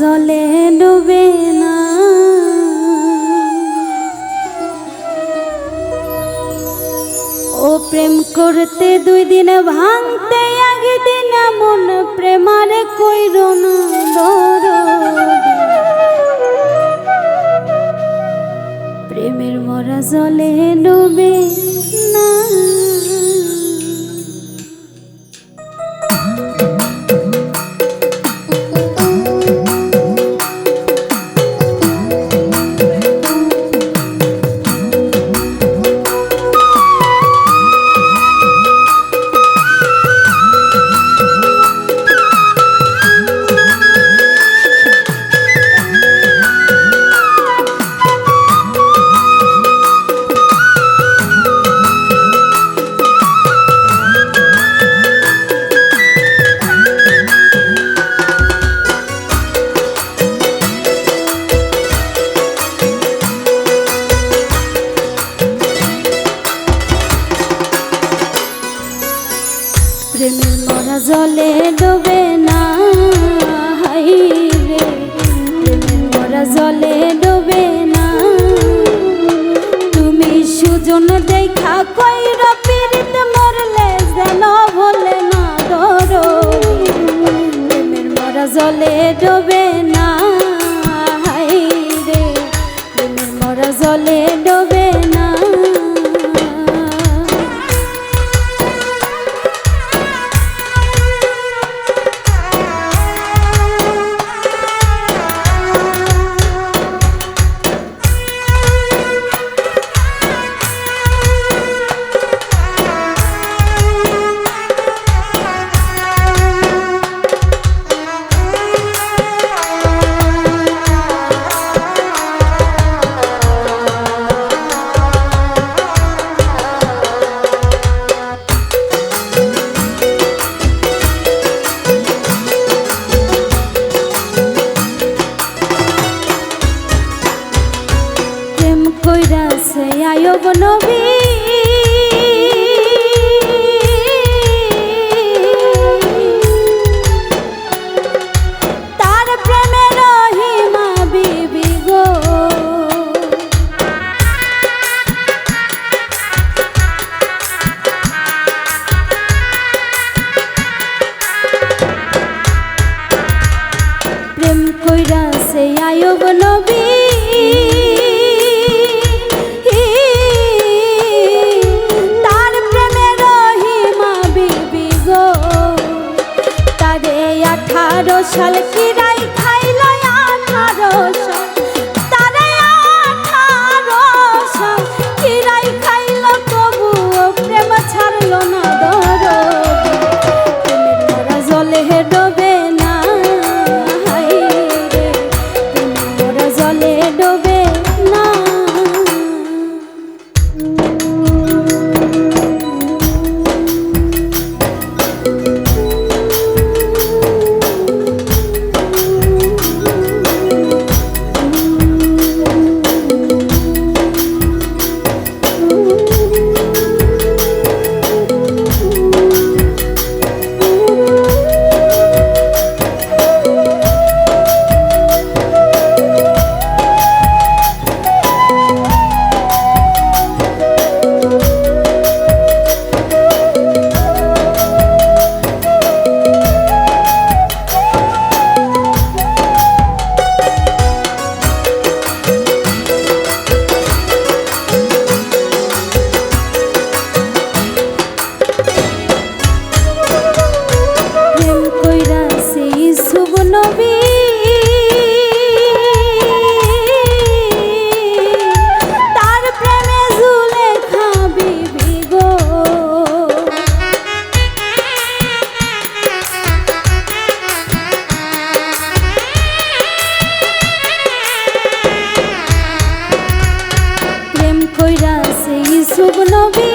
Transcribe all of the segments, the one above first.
জলে ডুবে না। ও প্রেম করতে দুই দিন ভাঙতে একদিন মন প্রেমারে কই না প্রেমের মরা জলে ডুবে জলে ডোব নবী শালকি রাই খাইল আঠারোশো বলবো নবী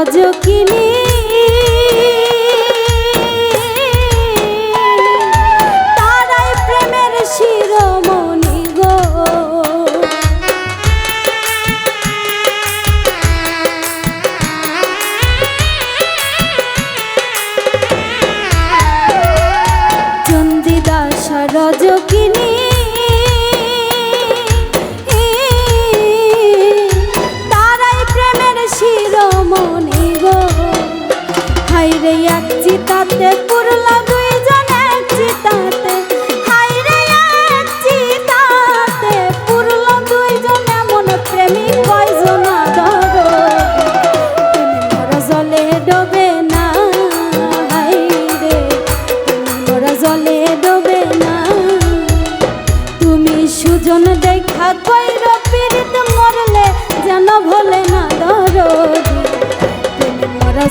চন্দিদাস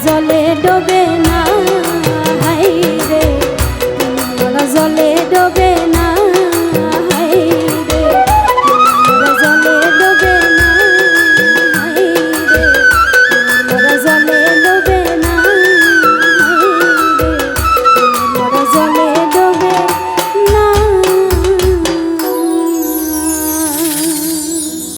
জলে ডোবে